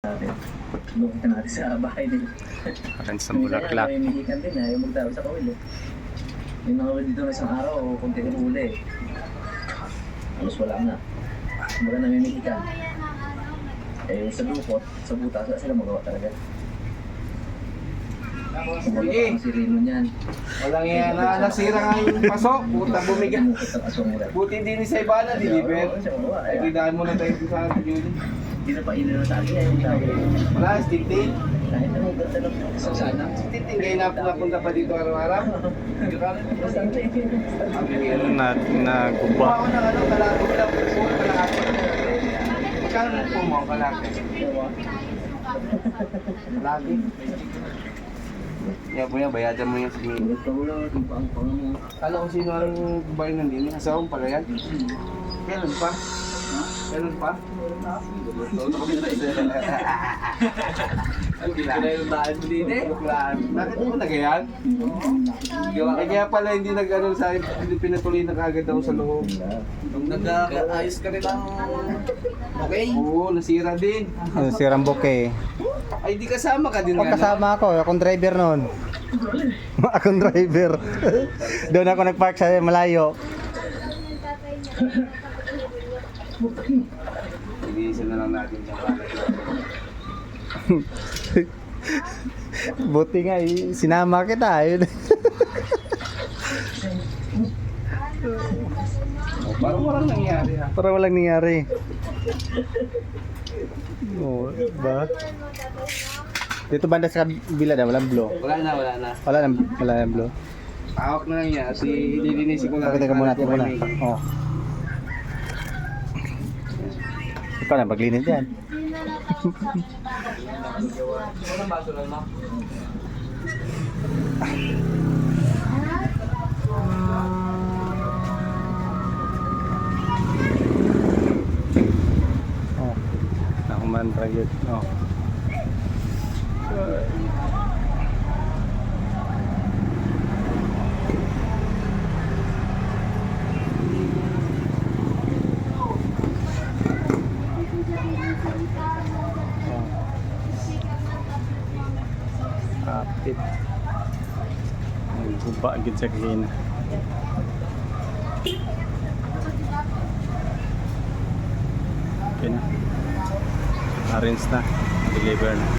natin. Lukita natin sa bahay din. Akin sa bulaklak. May mihikan din, ayaw magtawag sa kawil eh. May nakawil dito na isang araw o kunti ng huli eh. Halos wala na. Kumbaga namimihikan. Eh, sa lupot, sa butas, wala sila magawa talaga. Kumbaga parang niyan. Walang yan na nasira nga yung pasok. Puta ang nila. Buti din ni sa iba na deliver. Ay, kailangan mo na tayo sa atin Hindi na sa akin, tawag. Wala, stick din. Kahit anong ganda ng isang sana. Stick kayo na napunta pa dito araw-araw. Bastante. Na, na guba. ko ng ano, kalako lang. Puso, kalako. Magkano mo po mo ang kalaki? Lagi. Yan po yan, bayadan mo yan sa. Kala ko sino ang babae nandun. Asawang pala yan. Kailan pa? Kailan pa? Ang kinayutaan mo din eh. Bakit mo nagayan? Eh, kaya pala hindi nag-ano sa akin, hindi pinatuloy na kagad ako sa loob. Nag-ayos ka rin ang okay? Oo, nasira din. Ano si Ramboke? Ay, di kasama ka din. Pag kasama ako, akong driver noon. akong driver. Doon ako nagpark sa malayo. Iniisa na lang natin sa Buti nga, eh, sinama kita. Yun. Oh, Parang walang nangyari ha. Parang walang nangyari. Oo, ba? Dito banda sa kabila na, walang blow. Wala na, wala na. Wala nang, wala nang blow. Hawak na lang yan. Kasi ililinisin ko na. Pakita ka muna, ito muna. Oh. Ikaw na, maglinis yan. Oh. Nakuman rayot. Oh. Kapit. Ang guba gid sa kahina. Okay na. Arrange na. Deliver na.